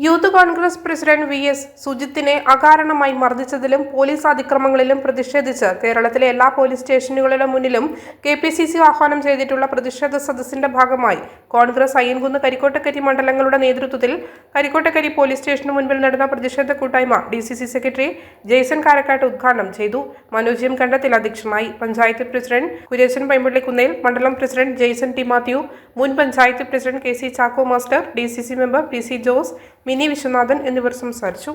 Youth congress president V S സുജിത്തിനെ അകാരണമായി മർദ്ദിച്ചതിലും police അതിക്രമങ്ങളിലും പ്രതിഷേധിച്ച് കേരളത്തിലെ എല്ലാ പോലീസ് സ്റ്റേഷനുകളുടെ മുന്നിലും കെ പി സി സി ആഹ്വാനം ചെയ്തിട്ടുള്ള പ്രതിഷേധ സദസ്സിന്റെ ഭാഗമായി കോൺഗ്രസ് അയ്യൻകുന്ന് കരിക്കോട്ടക്കരി മണ്ഡലങ്ങളുടെ നേതൃത്വത്തിൽ കരിക്കോട്ടക്കരി പോലീസ് സ്റ്റേഷന് മുൻപിൽ നടന്ന പ്രതിഷേധ കൂട്ടായ്മ D C C secretary Jaison Karakkattu ഉദ്ഘാടനം ചെയ്തു. മനോജ് എം കണ്ടത്തിൽ അധ്യക്ഷനായി പഞ്ചായത്ത് പ്രസിഡന്റ് കുരേശൻ പൈമ്പള്ളി കുന്നേൽ മണ്ഡലം പ്രസിഡന്റ് ജെയ്സൺ ടി മാത്യു മുൻ panchayat president K C Chacko master D C C member P C Jose Mini Viswanathan എന്നിവർ സംസാരിച്ചു.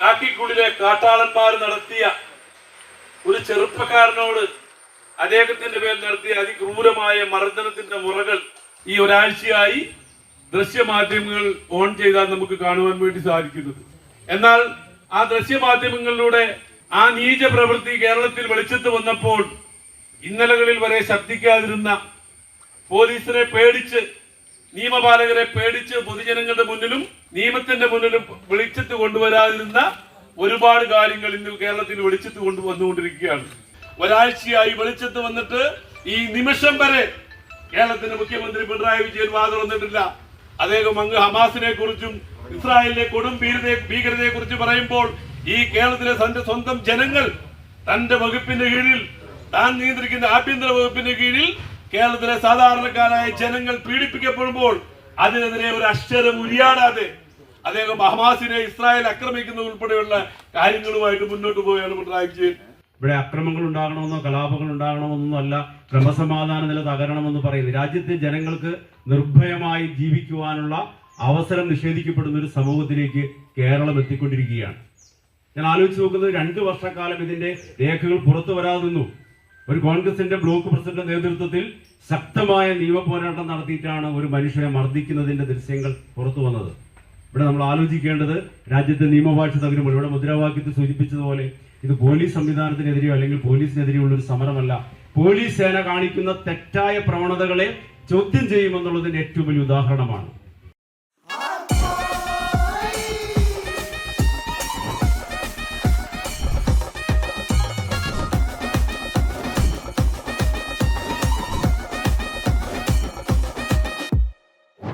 കാക്കിക്കുള്ളിലെ കാട്ടാളന്മാർ നടത്തിയ ഒരു ചെറുപ്പക്കാരനോട് അദ്ദേഹത്തിന്റെ പേരിൽ നടത്തിയ അതിക്രൂരമായ മർദ്ദനത്തിന്റെ മുറകൾ ഈ ഒരാഴ്ചയായി ദൃശ്യമാധ്യമങ്ങൾ ഓൺ ചെയ്താൽ നമുക്ക് കാണുവാൻ വേണ്ടി സാധിക്കുന്നത്. എന്നാൽ ആ ദൃശ്യമാധ്യമങ്ങളിലൂടെ ആ നീച പ്രവൃത്തി കേരളത്തിൽ വെളിച്ചത്ത് വന്നപ്പോൾ ഇന്നലകളിൽ വരെ ശബ്ദിക്കാതിരുന്ന പോലീസിനെ പേടിച്ച് നിയമപാലകരെ പേടിച്ച് പൊതുജനങ്ങളുടെ മുന്നിലും നിയമത്തിന്റെ മുന്നിലും വെളിച്ചത്ത് കൊണ്ടുവരാതിരുന്ന ഒരുപാട് കാര്യങ്ങൾ ഇന്ന് കേരളത്തിൽ വെളിച്ചത്ത് കൊണ്ടുവന്നുകൊണ്ടിരിക്കുകയാണ് ഒരാഴ്ചയായി വെളിച്ചത്ത് വന്നിട്ട് ഈ നിമിഷം വരെ കേരളത്തിന്റെ മുഖ്യമന്ത്രി പിണറായി വിജയൻ വാദം വന്നിട്ടില്ല. അദ്ദേഹം അങ്ങ് ഹമാസിനെ കുറിച്ചും ഇസ്രായേലിലെ കൊടും ഭീകരതയെ ഭീകരതയെ കുറിച്ച് പറയുമ്പോൾ ഈ കേരളത്തിലെ തന്റെ സ്വന്തം ജനങ്ങൾ തന്റെ വകുപ്പിന്റെ കീഴിൽ താൻ നിയന്ത്രിക്കുന്ന ആഭ്യന്തര വകുപ്പിന്റെ കീഴിൽ കേരളത്തിലെ സാധാരണക്കാരായ ജനങ്ങൾ പീഡിപ്പിക്കപ്പെടുമ്പോൾ അതിനെതിരെ ഒരു അക്ഷരം ഉരിയാടാതെ അദ്ദേഹം ഹമാസിനെ ഇസ്രായേൽ ആക്രമിക്കുന്നത് ഉൾപ്പെടെയുള്ള കാര്യങ്ങളുമായിട്ട് മുന്നോട്ട് പോവുകയാണ് പിണറായി വിജയൻ. ഇവിടെ അക്രമങ്ങൾ ഉണ്ടാകണമെന്നോ കലാപങ്ങൾ ഉണ്ടാകണമെന്നോ അല്ല ക്രമസമാധാന നില തകരണമെന്ന് പറയുന്നത്. രാജ്യത്തെ ജനങ്ങൾക്ക് നിർഭയമായി ജീവിക്കുവാനുള്ള അവസരം നിഷേധിക്കപ്പെടുന്ന ഒരു സമൂഹത്തിലേക്ക് കേരളം എത്തിക്കൊണ്ടിരിക്കുകയാണ്. ഞാൻ ആലോചിച്ച് നോക്കുന്നത് രണ്ട് വർഷക്കാലം ഇതിന്റെ രേഖകൾ പുറത്തു വരാതെ നിന്നു. ഒരു കോൺഗ്രസിന്റെ ബ്ലോക്ക് പ്രസിഡന്റ് നേതൃത്വത്തിൽ ശക്തമായ നിയമ പോരാട്ടം നടത്തിയിട്ടാണ് ഒരു മനുഷ്യനെ മർദ്ദിക്കുന്നതിന്റെ ദൃശ്യങ്ങൾ പുറത്തു വന്നത്. ഇവിടെ നമ്മൾ ആലോചിക്കേണ്ടത് രാജ്യത്തെ നിയമഭാഷ തകരുമ്പോൾ ഇവിടെ മുദ്രാവാക്യത്തിൽ സൂചിപ്പിച്ചതുപോലെ ഇത് പോലീസ് സംവിധാനത്തിനെതിരെയോ അല്ലെങ്കിൽ പോലീസിനെതിരെയുള്ള ഒരു സമരമല്ല. പോലീസ് സേന കാണിക്കുന്ന തെറ്റായ പ്രവണതകളെ ചോദ്യം ചെയ്യുമെന്നുള്ളതിന്റെ ഏറ്റവും വലിയ ഉദാഹരണമാണ്.